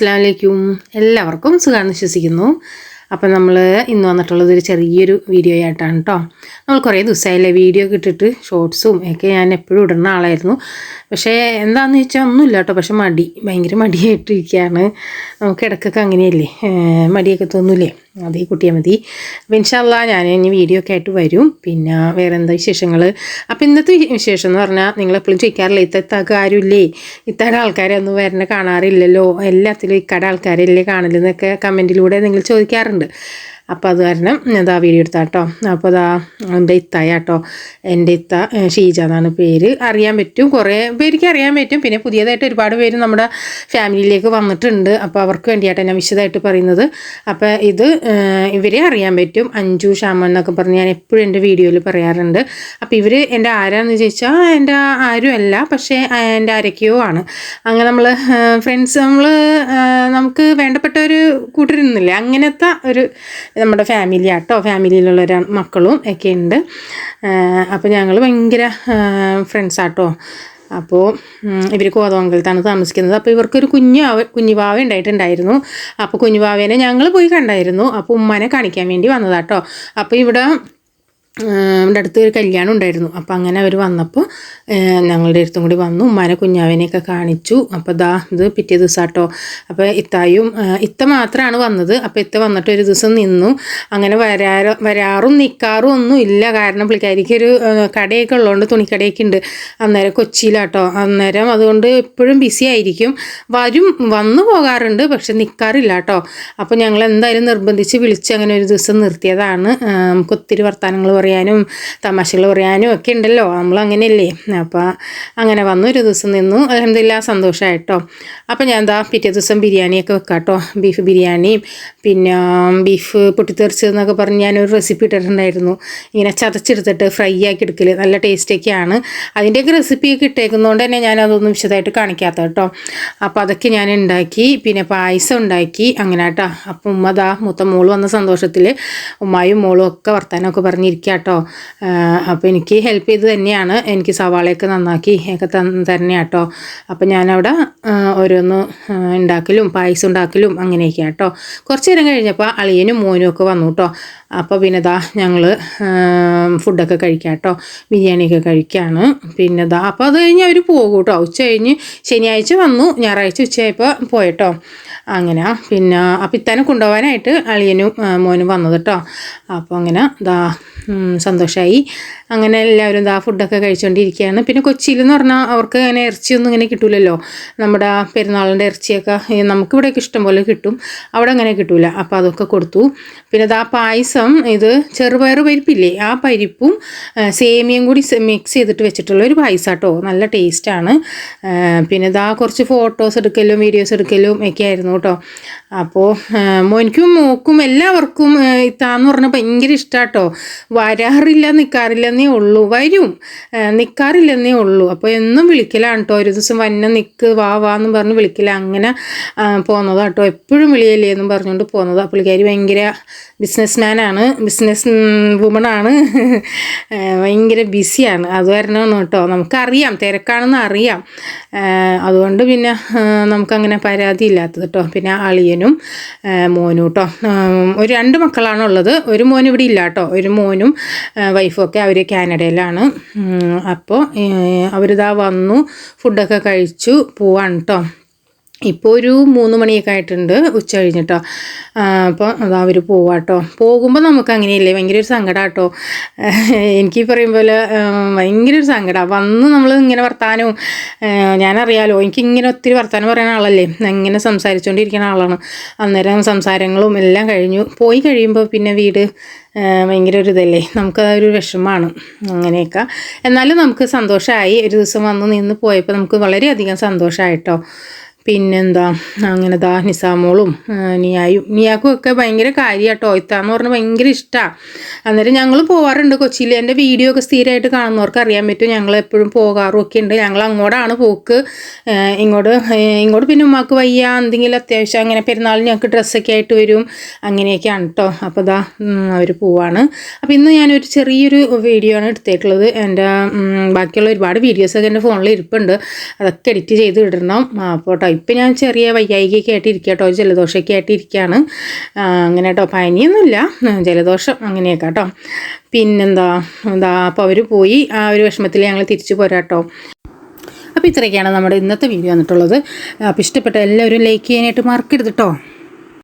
അസ്സാം വലൈക്കും എല്ലാവർക്കും സുഖമാണെന്ന് വിശ്വസിക്കുന്നു. അപ്പം നമ്മൾ ഇന്ന് വന്നിട്ടുള്ളത് ഒരു ചെറിയൊരു വീഡിയോ ആയിട്ടാണ് കേട്ടോ നമ്മൾ കുറേ ദിവസമായില്ലേ വീഡിയോ കിട്ടിട്ട് ഷോർട്സും ഒക്കെ ഞാൻ എപ്പോഴും ഇടുന്ന ആളായിരുന്നു. പക്ഷേ എന്താണെന്ന് വെച്ചാൽ ഒന്നുമില്ല കേട്ടോ പക്ഷെ മടി ഭയങ്കര മടിയായിട്ടിരിക്കുകയാണ് നമുക്ക് ഇടയ്ക്കൊക്കെ അങ്ങനെയല്ലേ? മടിയൊക്കെ തോന്നൂലേ? അത് കുട്ടിയെ മതി. അപ്പം ഇൻഷാല്ല ഞാൻ ഇനി വീഡിയോ ഒക്കെ ആയിട്ട് വരും. പിന്നെ വേറെ എന്താ വിശേഷങ്ങൾ അപ്പം ഇന്നത്തെ വിശേഷം എന്ന് പറഞ്ഞാൽ നിങ്ങൾ എപ്പോഴും ചോദിക്കാറില്ല ഇത്തത്താക്ക് ആരുമില്ലേ ഇത്തരം ആൾക്കാരൊന്നും വരണ കാണാറില്ലല്ലോ? എല്ലാത്തിലും ഇക്കാട ആൾക്കാരല്ലേ കാണലെന്നൊക്കെ കമന്റിലൂടെ നിങ്ങൾ ചോദിക്കാറുണ്ട്. അപ്പോൾ അത് കാരണം ദാ വീഡിയോ എടുത്താ കേട്ടോ അപ്പോൾ ദാ എന്റെ ഇത്തായ കേട്ടോ എന്റെ ഇത്ത ഷീജ എന്നാണ് പേര്. അറിയാൻ പറ്റും. കുറേ പേർക്ക് അറിയാൻ പറ്റും. പിന്നെ പുതിയതായിട്ട് ഒരുപാട് പേര് നമ്മുടെ ഫാമിലിയിലേക്ക് വന്നിട്ടുണ്ട്. അപ്പോൾ അവർക്ക് വേണ്ടിയിട്ടാണ് ഞാൻ വിശദമായിട്ട് പറയുന്നത്. അപ്പോൾ ഇത് ഇവരെ അറിയാൻ പറ്റും. അഞ്ജു ശ്യാമൻ എന്നൊക്കെ പറഞ്ഞ് ഞാൻ എപ്പോഴും എന്റെ വീഡിയോയിൽ പറയാറുണ്ട്. അപ്പോൾ ഇവർ എന്റെ ആരാന്ന് ചോദിച്ചാൽ എന്റെ ആരും അല്ല. പക്ഷേ എന്റെ ആരൊക്കെയോ ആണ്. അങ്ങനെ നമ്മൾ ഫ്രണ്ട്സ് നമ്മൾ നമുക്ക് വേണ്ടപ്പെട്ട ഒരു കൂട്ടരുന്നില്ലേ? അങ്ങനത്തെ ഒരു നമ്മുടെ ഫാമിലി ആട്ടോ. ഫാമിലിയിലുള്ള ഒരു മക്കളും ഒക്കെ ഉണ്ട്. അപ്പോൾ ഞങ്ങൾ ഭയങ്കര ഫ്രണ്ട്സ് ആട്ടോ. അപ്പോൾ ഇവർ കോതമംഗലത്താണ് താമസിക്കുന്നത്. അപ്പോൾ ഇവർക്കൊരു കുഞ്ഞു കുഞ്ഞുവാവ ഉണ്ടായിട്ടുണ്ടായിരുന്നു. അപ്പോൾ കുഞ്ഞുവാവേനെ ഞങ്ങൾ പോയി കണ്ടായിരുന്നു. അപ്പോൾ ഉമ്മനെ കാണിക്കാൻ വേണ്ടി വന്നതാട്ടോ. അപ്പോൾ ഇവിടെ ഇവിടെ അടുത്ത് ഒരു കല്യാണം ഉണ്ടായിരുന്നു. അപ്പോൾ അങ്ങനെ അവർ വന്നപ്പോൾ ഞങ്ങളുടെ അടുത്തും കൂടി വന്നു. ഉമ്മാനെ കുഞ്ഞാവിനെയൊക്കെ കാണിച്ചു. അപ്പോൾ ദാ ഇത് പിറ്റേ ദിവസം കേട്ടോ അപ്പോൾ ഇത്തായും ഇത്ത മാത്രമാണ് വന്നത്. അപ്പോൾ ഇത്ത വന്നിട്ട് ഒരു ദിവസം നിന്നു. അങ്ങനെ വരാറ് വരാറും നിൽക്കാറും ഒന്നും ഇല്ല. കാരണം പുള്ളിക്കാരിക്ക് ഒരു കടയൊക്കെ ഉള്ളതുകൊണ്ട് തുണിക്കടയൊക്കെ ഉണ്ട്. അന്നേരം കൊച്ചിയിലാട്ടോ. അന്നേരം അതുകൊണ്ട് എപ്പോഴും ബിസി ആയിരിക്കും. വരും വന്നു പോകാറുണ്ട് പക്ഷെ നിൽക്കാറില്ല കേട്ടോ അപ്പോൾ ഞങ്ങൾ എന്തായാലും നിർബന്ധിച്ച് വിളിച്ച് അങ്ങനെ ഒരു ദിവസം നിർത്തിയതാണ്. നമുക്ക് ഒത്തിരി വർത്തമാനങ്ങൾ പറയാനും തമാശകൾ പറയാനും ഒക്കെ ഉണ്ടല്ലോ. നമ്മൾ അങ്ങനെയല്ലേ അപ്പോൾ അങ്ങനെ വന്നു ഒരു ദിവസം നിന്നു. അലഹമില്ല സന്തോഷമായിട്ടോ അപ്പോൾ ഞാൻ എന്താ പിറ്റേ ദിവസം ബിരിയാണിയൊക്കെ വെക്കാം കേട്ടോ ബീഫ് ബിരിയാണിയും പിന്നെ ബീഫ് പൊട്ടിത്തെറിച്ചതെന്നൊക്കെ പറഞ്ഞ് ഞാനൊരു റെസിപ്പി ഇട്ടിട്ടുണ്ടായിരുന്നു. ഇങ്ങനെ ചതച്ചെടുത്തിട്ട് ഫ്രൈ ആക്കി എടുക്കൽ നല്ല ടേസ്റ്റൊക്കെയാണ് അതിന്റെയൊക്കെ റെസിപ്പിയൊക്കെ ഇട്ടേക്കുന്നതുകൊണ്ട് തന്നെ ഞാനതൊന്നും വിശദമായിട്ട് കാണിക്കാത്ത കേട്ടോ. അപ്പോൾ അതൊക്കെ ഞാൻ ഉണ്ടാക്കി പിന്നെ പായസം ഉണ്ടാക്കി. അങ്ങനെ കേട്ടോ. അപ്പം ഉമ്മ ദാ മൂത്ത മോൾ വന്ന സന്തോഷത്തിൽ ഉമ്മായും മോളും ഒക്കെ വർത്താനമൊക്കെ പറഞ്ഞിരിക്കുക കേട്ടോ. അപ്പോൾ എനിക്ക് ഹെൽപ്പ് ചെയ്ത് തന്നെയാണ്. എനിക്ക് സവാളയൊക്കെ നന്നാക്കി ഒക്കെ തന്ന തന്നെ കേട്ടോ അപ്പം ഞാനവിടെ ഓരോന്ന് ഉണ്ടാക്കലും പായസം ഉണ്ടാക്കലും അങ്ങനെയൊക്കെ കേട്ടോ. കുറച്ച് നേരം കഴിഞ്ഞപ്പോൾ അളിയനും മോനും ഒക്കെ വന്നു കേട്ടോ. അപ്പോൾ പിന്നെ ദാ ഞങ്ങൾ ഫുഡൊക്കെ കഴിക്കാം കേട്ടോ. ബിരിയാണിയൊക്കെ കഴിക്കുകയാണ് പിന്നെ ദാ അപ്പോൾ അത് കഴിഞ്ഞ് അവർ പോകും കേട്ടോ. ഉച്ച കഴിഞ്ഞ് ശനിയാഴ്ച വന്നു. ഞായറാഴ്ച ഉച്ചയായപ്പോൾ പോയട്ടോ. അങ്ങനെ. പിന്നെ അപ്പം ഇത്താനെ കൊണ്ടുപോകാനായിട്ട് അളിയനും മോനും വന്നത് കേട്ടോ അപ്പോൾ അങ്ങനെ ദാ സന്തോഷമായി അങ്ങനെ എല്ലാവരും ദാ ഫുഡൊക്കെ കഴിച്ചുകൊണ്ടിരിക്കുകയാണ് പിന്നെ കൊച്ചിയിൽ എന്ന് പറഞ്ഞാൽ അവർക്ക് അങ്ങനെ ഇറച്ചിയൊന്നും ഇങ്ങനെ കിട്ടൂലല്ലോ. നമ്മുടെ പെരുന്നാളിന്റെ ഇറച്ചിയൊക്കെ നമുക്ക് നമുക്കിവിടെയൊക്കെ ഇഷ്ടം പോലെ കിട്ടും. അവിടെ അങ്ങനെ കിട്ടൂല. അപ്പോൾ അതൊക്കെ കൊടുത്തു. പിന്നെ ദാ പായസം ഇത് ചെറുപയർ പരിപ്പില്ലേ ആ പരിപ്പും സേമിയും കൂടി മിക്സ് ചെയ്തിട്ട് വെച്ചിട്ടുള്ള ഒരു പായസം കേട്ടോ നല്ല ടേസ്റ്റാണ്. പിന്നെ ഇതാ കുറച്ച് ഫോട്ടോസ് എടുക്കലും വീഡിയോസ് എടുക്കലും ഒക്കെ ആയിരുന്നു. കേട്ടോ. അപ്പോൾ മോനിക്കും മൂക്കും എല്ലാവർക്കും ഇത്താന്ന് പറഞ്ഞാൽ ഭയങ്കര ഇഷ്ടാട്ടോ. വരാറില്ല നിൽക്കാറില്ലെന്നേ ഉള്ളൂ. വരും. നിൽക്കാറില്ലെന്നേ ഉള്ളൂ. അപ്പോൾ എന്നും വിളിക്കലാണ് കേട്ടോ. ഒരു ദിവസം വന്നെ നിൽക്ക് വാ വാ എന്ന് പറഞ്ഞ് വിളിക്കില്ല അങ്ങനെ ആ, പോന്നതാ കേട്ടോ. എപ്പോഴും വിളിയല്ലേ എന്നും പറഞ്ഞുകൊണ്ട് പോന്നതാ. പുള്ളിക്കാരി ഭയങ്കര ബിസിനസ്മാനാണ് ബിസിനസ് വുമണാണ്. ഭയങ്കര ബിസിയാണ്. അത് കാരണമാണ് കേട്ടോ. നമുക്കറിയാം. തിരക്കാണെന്ന് അറിയാം. അതുകൊണ്ട് പിന്നെ നമുക്കങ്ങനെ പരാതി ഇല്ലാത്തത് കേട്ടോ. പിന്നെ അളിയനും മോനും കേട്ടോ. ഒരു രണ്ട് മക്കളാണ് ഉള്ളത് ഒരു മോൻ ഇവിടെ ഇല്ല കേട്ടോ. ഒരു മോനും വൈഫും ഒക്കെ അവർ കാനഡയിലാണ്. അപ്പോൾ അവരിതാ വന്നു. ഫുഡൊക്കെ കഴിച്ചു. പോവാണ് കേട്ടോ. ഇപ്പോൾ ഒരു മൂന്ന് മണിയൊക്കെ ആയിട്ടുണ്ട് ഉച്ച കഴിഞ്ഞിട്ടോ. അപ്പോൾ അതാ അവർ പോവാട്ടോ. പോകുമ്പോൾ നമുക്ക് അങ്ങനെയല്ലേ? ഭയങ്കര ഒരു സങ്കടം കേട്ടോ എനിക്ക് പറയും പോലെ ഭയങ്കര ഒരു സങ്കടം. വന്ന് നമ്മൾ ഇങ്ങനെ വർത്താനവും ഞാനറിയാലോ എനിക്ക് ഇങ്ങനെ ഒത്തിരി വർത്താനം പറയുന്ന ആളല്ലേ? ഇങ്ങനെ സംസാരിച്ചുകൊണ്ടിരിക്കുന്ന ആളാണ്. അന്നേരം സംസാരങ്ങളും എല്ലാം കഴിഞ്ഞു. പോയി കഴിയുമ്പോൾ പിന്നെ വീട് ഭയങ്കര ഒരു ഇതല്ലേ? നമുക്കതൊരു വിഷമമാണ്. അങ്ങനെയൊക്കെ. എന്നാലും നമുക്ക് സന്തോഷമായി. ഒരു ദിവസം വന്ന് നിന്ന് പോയപ്പോൾ നമുക്ക് വളരെയധികം സന്തോഷമായിട്ടോ. പിന്നെന്താ? അങ്ങനെ ദാ നിസാമോളും നിയായും. നിയാക്കും ഒക്കെ ഭയങ്കര കാര്യമാട്ടോ ഇത്താന്ന് പറഞ്ഞാൽ ഭയങ്കര ഇഷ്ടമാണ് അന്നേരം ഞങ്ങൾ പോകാറുണ്ട് കൊച്ചിയിൽ എന്റെ വീഡിയോ ഒക്കെ സ്ഥിരമായിട്ട് കാണുന്നവർക്ക് അറിയാൻ പറ്റും. ഞങ്ങൾ എപ്പോഴും പോകാറും ഒക്കെ ഉണ്ട് ഞങ്ങൾ അങ്ങോട്ടാണ് പോക്ക് ഇങ്ങോട്ട് ഇങ്ങോട്ട് പിന്നെ ഉമ്മാക്ക് വയ്യ. എന്തെങ്കിലും അത്യാവശ്യം അങ്ങനെ പെരുന്നാളിന് ഞങ്ങൾക്ക് ഡ്രസ്സൊക്കെ ആയിട്ട് വരും. അങ്ങനെയൊക്കെയാണ് കേട്ടോ അപ്പോൾ ദാ അവർ പോവാണ്. അപ്പോൾ ഇന്ന് ഞാനൊരു ചെറിയൊരു വീഡിയോ ആണ് എടുത്തിട്ടുള്ളത്. എന്റെ ബാക്കിയുള്ള ഒരുപാട് വീഡിയോസൊക്കെ എന്റെ ഫോണിൽ ഇരിപ്പുണ്ട്. അതൊക്കെ എഡിറ്റ് ചെയ്ത് ഇടണം. അപ്പോൾ ഇപ്പം ഞാൻ ചെറിയ വയ്യായികയൊക്കെ ആയിട്ട് ഇരിക്കുക കേട്ടോ ജലദോഷമൊക്കെ ആയിട്ട് ഇരിക്കുകയാണ് ആ, അങ്ങനെ കേട്ടോ പനിയൊന്നുമില്ല ജലദോഷം അങ്ങനെയൊക്കെ കേട്ടോ. പിന്നെന്താ എന്താ അപ്പോൾ അവർ പോയി ആ ഒരു വിഷമത്തിൽ ഞങ്ങൾ തിരിച്ചു പോരാട്ടോ. അപ്പോൾ ഇത്രയൊക്കെയാണ് നമ്മുടെ ഇന്നത്തെ വീഡിയോ വന്നിട്ടുള്ളത്. അപ്പോൾ ഇഷ്ടപ്പെട്ട എല്ലാവരും ലൈക്ക് ചെയ്യാനായിട്ട് മാർക്ക് കേട്ടോ.